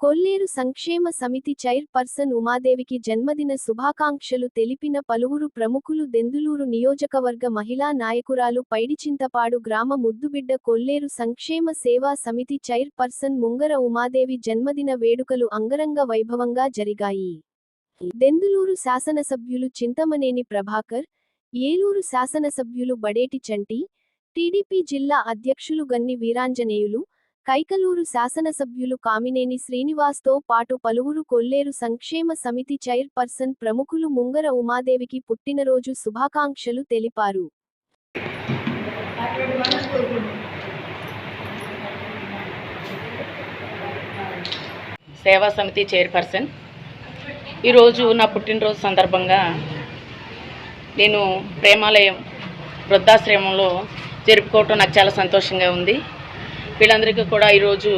కొల్లేరు సంక్షేమ సమితి చైర్పర్సన్ ఉమాదేవికి జన్మదిన శుభాకాంక్షలు తెలిపిన పలువురు ప్రముఖులు దెందులూరు నియోజకవర్గ మహిళా నాయకురాలు పైడిచింతపాడు గ్రామ ముద్దుబిడ్డ కొల్లేరు సంక్షేమ సేవా సమితి చైర్పర్సన్ ముంగర ఉమాదేవి జన్మదిన వేడుకలు అంగరంగ వైభవంగా జరిగాయి. దెందులూరు శాసనసభ్యులు చింతమనేని ప్రభాకర్ ఏలూరు శాసనసభ్యులు బడేటి చంటి టీడీపీ జిల్లా అధ్యక్షులు గన్ని వీరాంజనేయులు కైకలూరు శాసనసభ్యులు కామినేని శ్రీనివాస్తో పాటు పలువురు కొల్లేరు సంక్షేమ సమితి చైర్పర్సన్ ప్రముఖులు ముంగర ఉమాదేవికి పుట్టినరోజు శుభాకాంక్షలు తెలిపారు. సేవా సమితి చైర్పర్సన్ ఈరోజు నా పుట్టినరోజు సందర్భంగా నేను ప్రేమాలయం వృద్ధాశ్రమంలో జరుపుకోవటం నాకు చాలా సంతోషంగా ఉంది. వీళ్ళందరికీ కూడా ఈరోజు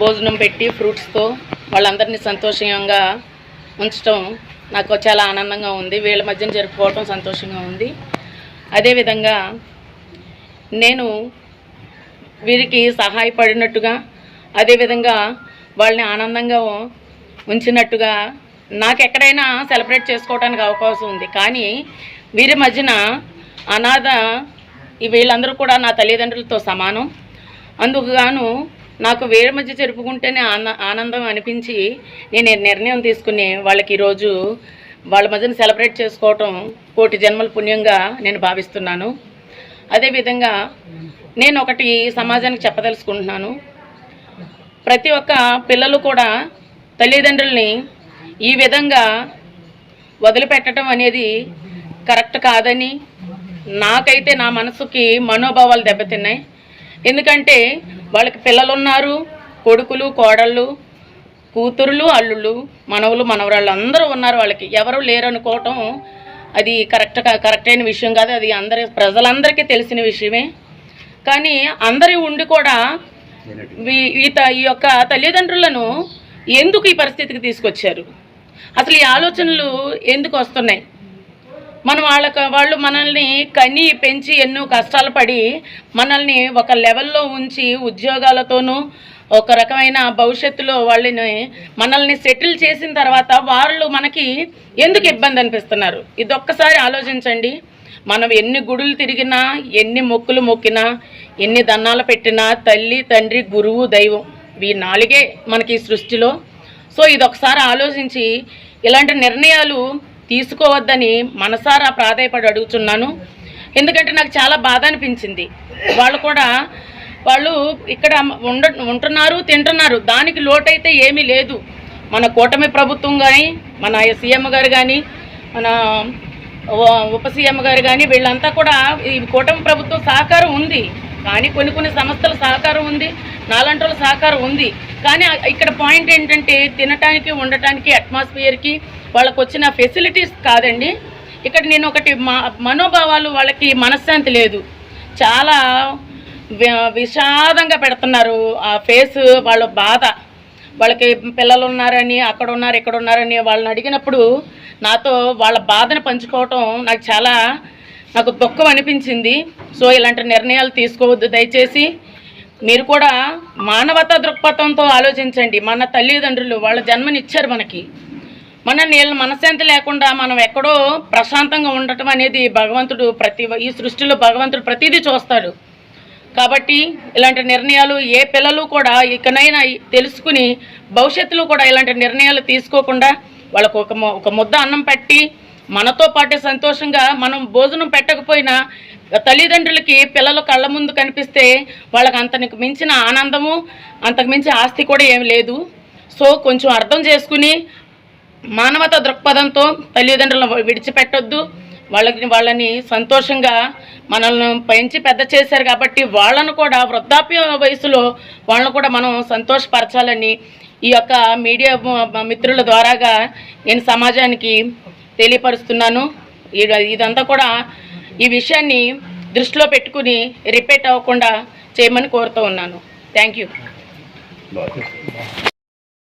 భోజనం పెట్టి ఫ్రూట్స్తో వాళ్ళందరినీ సంతోషంగా ఉంచడం నాకు చాలా ఆనందంగా ఉంది. వీళ్ళ మధ్యన జరుపుకోవటం సంతోషంగా ఉంది. అదేవిధంగా నేను వీరికి సహాయపడినట్టుగా అదేవిధంగా వాళ్ళని ఆనందంగా ఉంచినట్టుగా నాకు ఎక్కడైనా సెలబ్రేట్ చేసుకోవడానికి అవకాశం ఉంది. కానీ వీరి మధ్యన అనాథ వీళ్ళందరూ కూడా నా తల్లిదండ్రులతో సమానం. అందుకుగాను నాకు వీరి మధ్య జరుపుకుంటేనే ఆనందం అనిపించి నేను నిర్ణయం తీసుకుని వాళ్ళకి ఈరోజు వాళ్ళ మధ్యన సెలబ్రేట్ చేసుకోవటం కోటి జన్మల పుణ్యంగా నేను భావిస్తున్నాను. అదేవిధంగా నేను ఒకటి సమాజానికి చెప్పదలుచుకుంటున్నాను. ప్రతి ఒక్క పిల్లలు కూడా తల్లిదండ్రుల్ని ఈ విధంగా వదిలిపెట్టడం అనేది కరెక్ట్ కాదని నాకైతే నా మనసుకి మనోభావాలు దెబ్బతిన్నాయి. ఎందుకంటే వాళ్ళకి పిల్లలు ఉన్నారు కొడుకులు కోడళ్ళు కూతురులు అల్లుళ్ళు మనవలు మనవరాళ్ళు అందరూ ఉన్నారు వాళ్ళకి. ఎవరు లేరనుకోవటం అది కరెక్ట్ కరెక్ట్ అయిన విషయం కాదు. అది అందరి ప్రజలందరికీ తెలిసిన విషయమే. కానీ అందరి ఉండి కూడా ఈ ఈ యొక్క తల్లిదండ్రులను ఎందుకు ఈ పరిస్థితికి తీసుకొచ్చారు? అసలు ఈ ఆలోచనలు ఎందుకు వస్తున్నాయి? మనం వాళ్ళకు వాళ్ళు మనల్ని కని పెంచి ఎన్నో కష్టాలు పడి మనల్ని ఒక లెవెల్లో ఉంచి ఉద్యోగాలతోనూ ఒక రకమైన భవిష్యత్తులో వాళ్ళని మనల్ని సెటిల్ చేసిన తర్వాత వాళ్ళు మనకి ఎందుకు ఇబ్బంది అనిపిస్తున్నారు? ఇది ఒక్కసారి ఆలోచించండి. మనం ఎన్ని గుడులు తిరిగినా ఎన్ని మొక్కులు మొక్కినా ఎన్ని దన్నాలు పెట్టినా తల్లి తండ్రి గురువు దైవం ఈ నాలుగే మనకి ఈ సృష్టిలో. సో ఇది ఒకసారి ఆలోచించి ఇలాంటి నిర్ణయాలు తీసుకోవద్దని మనసారా ప్రాధాయపడి అడుగుతున్నాను. ఎందుకంటే నాకు చాలా బాధ అనిపించింది. వాళ్ళు కూడా వాళ్ళు ఇక్కడ ఉండ ఉంటున్నారు తింటున్నారు. దానికి లోటైతే ఏమీ లేదు. మన కూటమి ప్రభుత్వం కానీ మన సీఎం గారు కానీ మన ఉప సీఎం గారు కానీ వీళ్ళంతా కూడా ఈ కూటమి ప్రభుత్వం సహకారం ఉంది. కానీ కొన్ని కొన్ని సంస్థల సహకారం ఉంది. నాలంటోళ్ళ సహకారం ఉంది. కానీ ఇక్కడ పాయింట్ ఏంటంటే తినటానికి ఉండటానికి అట్మాస్ఫియర్కి వాళ్ళకు వచ్చిన ఫెసిలిటీస్ కాదండి. ఇక్కడ నేను ఒకటి మనోభావాలు వాళ్ళకి మనశ్శాంతి లేదు. చాలా విషాదంగా పెడుతున్నారు ఆ ఫేస్ వాళ్ళ బాధ. వాళ్ళకి పిల్లలు ఉన్నారని అక్కడ ఉన్నారు ఇక్కడ ఉన్నారని వాళ్ళని అడిగినప్పుడు నాతో వాళ్ళ బాధను పంచుకోవటం నాకు చాలా నాకు దుఃఖం అనిపించింది. సో ఇలాంటి నిర్ణయాలు తీసుకోవద్దు. దయచేసి మీరు కూడా మానవతా దృక్పథంతో ఆలోచించండి. మన తల్లిదండ్రులు వాళ్ళ జన్మనిచ్చారు మనకి. మన నీళ్ళ మనశ్శాంతి లేకుండా మనం ఎక్కడో ప్రశాంతంగా ఉండటం అనేది భగవంతుడు ప్రతి ఈ సృష్టిలో భగవంతుడు ప్రతిదీ చూస్తాడు. కాబట్టి ఇలాంటి నిర్ణయాలు ఏ పిల్లలు కూడా ఇకనైనా తెలుసుకుని భవిష్యత్తులో కూడా ఇలాంటి నిర్ణయాలు తీసుకోకుండా వాళ్ళకు ఒక ఒక ముద్ద అన్నం పెట్టి మనతో పాటే సంతోషంగా మనం భోజనం పెట్టకపోయినా తల్లిదండ్రులకి పిల్లలు కళ్ళ ముందు కనిపిస్తే వాళ్ళకి అంతకు మించిన ఆనందము అంతకు మించి ఆస్తి కూడా ఏమి లేదు. సో కొంచెం అర్థం చేసుకుని మానవత దృక్పథంతో తల్లిదండ్రులను విడిచిపెట్టొద్దు. వాళ్ళకి వాళ్ళని సంతోషంగా మనల్ని పెంచి పెద్ద చేశారు కాబట్టి వాళ్ళను కూడా వృద్ధాప్య వయసులో వాళ్ళను కూడా మనం సంతోషపరచాలని ఈ యొక్క మీడియా మిత్రుల ద్వారాగా నేను సమాజానికి తెలియపరుస్తున్నాను. ఇదంతా కూడా ఈ విషయాన్ని దృష్టిలో పెట్టుకుని రిపీట్ అవ్వకుండా చేయమని కోరుతూ ఉన్నాను. Thank you.